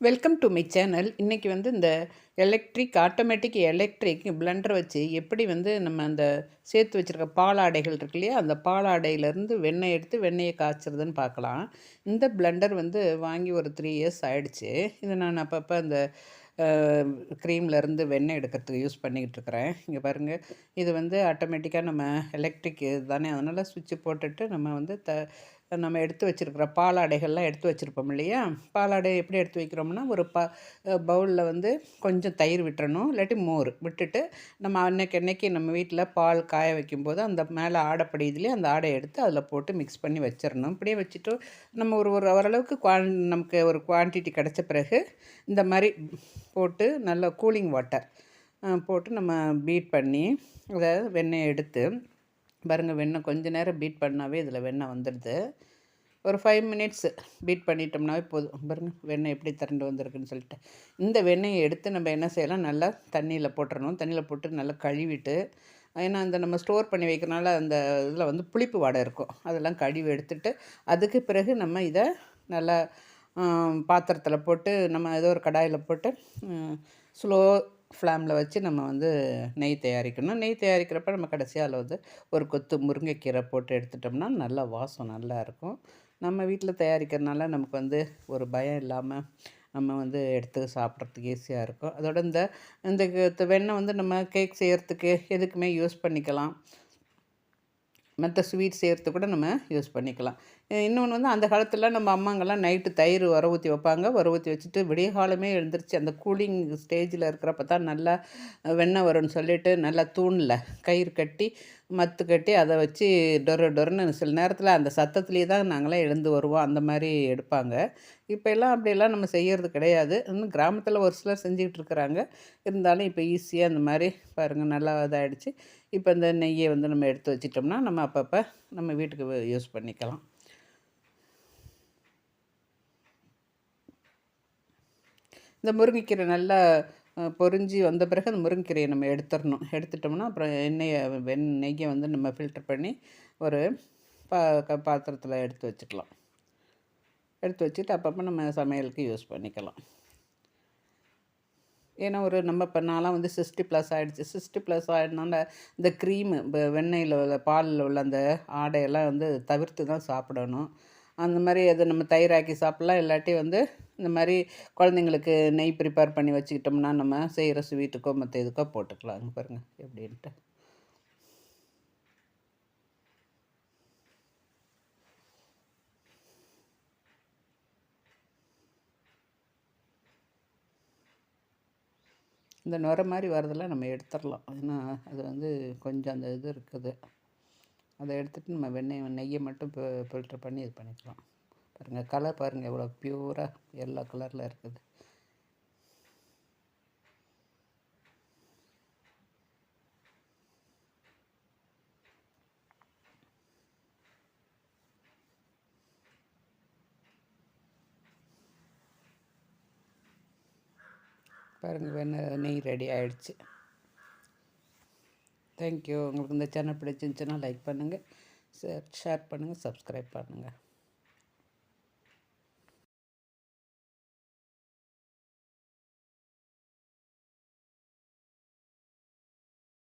Welcome to my channel இன்றைக்கி வந்து இந்த எலக்ட்ரிக் ஆட்டோமேட்டிக் எலக்ட்ரிக் பிளண்டர் வச்சு எப்படி வந்து நம்ம அந்த சேர்த்து வச்சுருக்க பாலாடைகள் இருக்கு இல்லையா? அந்த பாலாடையிலேருந்து வெண்ணெய் எடுத்து வெண்ணெயை காய்ச்சறதுன்னு பார்க்கலாம். இந்த பிளண்டர் வந்து வாங்கி ஒரு த்ரீ இயர்ஸ் ஆகிடுச்சு இதை நான் அப்பப்போ அந்த க்ரீம்லேருந்து வெண்ணெய் எடுக்கிறதுக்கு யூஸ் பண்ணிக்கிட்டு இருக்கிறேன். இங்கே பாருங்கள் இது வந்து ஆட்டோமேட்டிக்காக நம்ம எலக்ட்ரிக் இது தானே. அதனால் சுவிட்சு போட்டுட்டு நம்ம வந்து த நம்ம எடுத்து வச்சுருக்கிற பாலாடைகள்லாம் எடுத்து வச்சுருப்போம் இல்லையா? பாலாடை எப்படி எடுத்து வைக்கிறோம்னா ஒரு ப பவுலில் வந்து கொஞ்சம் தயிர் விட்டுறணும். இல்லாட்டி மோர் விட்டுட்டு நம்ம அன்னைக்கு அன்னைக்கு நம்ம வீட்டில் பால் காய வைக்கும்போது அந்த மேலே ஆடைப்படி இதுலேயே அந்த ஆடை எடுத்து அதில் போட்டு மிக்ஸ் பண்ணி வச்சிடணும் இப்படியே வச்சுட்டு நம்ம ஒரு ஒரு ஓரளவுக்கு குவான் நமக்கு ஒரு குவான்டிட்டி கிடச்ச பிறகு இந்த மாதிரி போட்டு நல்ல கூலிங் வாட்டர் போட்டு நம்ம பீட் பண்ணி அதை வெண்ணெய் எடுத்து பாருங்கள் வெண்ணெய் கொஞ்ச நேரம் பீட் பண்ணாவே இதில் வெண்ணெய் வந்துடுது ஒரு ஃபைவ் மினிட்ஸ் பீட் பண்ணிட்டோம்னாவே போதும். பாருங்கள் வெண்ணெய் எப்படி திரண்டு வந்திருக்குன்னு சொல்லிட்டு. இந்த வெண்ணெயை எடுத்து நம்ம என்ன செய்யலாம்? நல்லா தண்ணியில் போட்டுறணும். தண்ணியில் போட்டு நல்லா கழுவிட்டு ஏன்னா அந்த நம்ம ஸ்டோர் பண்ணி வைக்கிறனால அந்த இதில் வந்து புளிப்பு வாடை இருக்கும். அதெல்லாம் கழுவி எடுத்துட்டு அதுக்கு பிறகு நம்ம இதை நல்லா பாத்திரத்தில் போட்டு நம்ம ஏதோ ஒரு கடாயில் போட்டு ஸ்லோ ஃப்ளாமில் வச்சு நம்ம வந்து நெய் தயாரிக்கணும். நெய் தயாரிக்கிறப்ப நம்ம கடைசியாக அதில் வந்து ஒரு கொத்து முருங்கைக்கீரை போட்டு எடுத்துட்டோம்னா நல்லா வாசம் நல்லா இருக்கும். நம்ம வீட்டில் தயாரிக்கிறதுனால நமக்கு வந்து ஒரு பயம் இல்லாமல் நம்ம வந்து எடுத்து சாப்பிட்றதுக்கு ஈஸியாக இருக்கும். அதோட இந்த இந்த வெண்ணெய் வந்து நம்ம கேக் செய்கிறதுக்கு எதுக்குமே யூஸ் பண்ணிக்கலாம். மற்ற ஸ்வீட் சேர்த்து கூட நம்ம யூஸ் பண்ணிக்கலாம். இன்னொன்று வந்து அந்த காலத்தில் நம்ம அம்மாங்கெல்லாம் நைட்டு தயிர் வர ஊற்றி வைப்பாங்க. வர ஊற்றி வச்சுட்டு விடிய காலமே எழுந்திரிச்சு அந்த கூலிங் ஸ்டேஜில் இருக்கிறப்ப தான் நல்லா வெண்ணெய் வரும்னு சொல்லிட்டு நல்லா தூணில் கயிறு கட்டி மத்து கட்டி அதை வச்சு டொர டொரன்னு சில நேரத்தில் அந்த சத்தத்துலேயே தான் நாங்களாம் எழுந்து வருவோம். அந்த மாதிரி எடுப்பாங்க. இப்போ எல்லாம் அப்படியெல்லாம் நம்ம செய்கிறது கிடையாது. இன்னும் கிராமத்தில் ஒரு சிலர் செஞ்சுக்கிட்டு இருக்கிறாங்க. இருந்தாலும் இப்போ ஈஸியாக அந்த மாதிரி பாருங்கள் நல்லா இதாகிடுச்சு இப்போ இந்த நெய்யை வந்து நம்ம எடுத்து வச்சிட்டோம்னா நம்ம அப்பப்போ நம்ம வீட்டுக்கு யூஸ் பண்ணிக்கலாம். இந்த முருங்கைக்கீரை நல்லா பொறிஞ்சி வந்த பிறகு அந்த முருங்கைக்கீரையை நம்ம எடுத்துடணும். எடுத்துட்டோம்னா அப்புறம் எண்ணெயை வெண் நெய்யை வந்து நம்ம ஃபில்டர் பண்ணி ஒரு பா பாத்திரத்தில் எடுத்து வச்சுக்கலாம். எடுத்து வச்சுட்டு அப்பப்போ நம்ம சமையலுக்கு யூஸ் பண்ணிக்கலாம். ஏன்னா ஒரு நம்ம இப்போ நான்லாம் வந்து சிக்ஸ்டி ப்ளஸ் ஆகிடுச்சு சிக்ஸ்டி ப்ளஸ் ஆகிடுனால இந்த க்ரீமு இப்போ வெண்ணெயில் உள்ள பாலில் உள்ள அந்த ஆடையெல்லாம் வந்து தவிர்த்து தான் சாப்பிடணும். அந்த மாதிரி அதை நம்ம தயிராக்கி சாப்பிட்லாம். இல்லாட்டி வந்து இந்த மாதிரி குழந்தைங்களுக்கு நெய் ப்ரிப்பேர் பண்ணி வச்சுக்கிட்டோம்னா நம்ம செய்கிற ஸ்வீட்டுக்கோ மற்ற இதுக்கோ போட்டுக்கலாம். பாருங்கள் எப்படின்ட்டு இந்த நுர மாதிரி வரதெல்லாம் நம்ம எடுத்துடலாம். ஏன்னா அது வந்து கொஞ்சம் அந்த இது இருக்குது. அதை எடுத்துகிட்டு நம்ம வெண்ணெய் நெய்யை மட்டும் ஃபில்ட்ரு பண்ணி இது பண்ணிக்கலாம். பாருங்கள் கலர் பாருங்கள் எவ்வளோ ப்யூராக எல்லோ கலரில் இருக்குது. பாருங்கள் வெண்ணெய் நெய் ரெடி ஆகிடுச்சு தேங்க்யூ உங்களுக்கு இந்த சேனல் பிடிச்சிருந்துச்சுன்னா லைக் பண்ணுங்கள் ஷேர் பண்ணுங்கள் சப்ஸ்கிரைப் பண்ணுங்கள்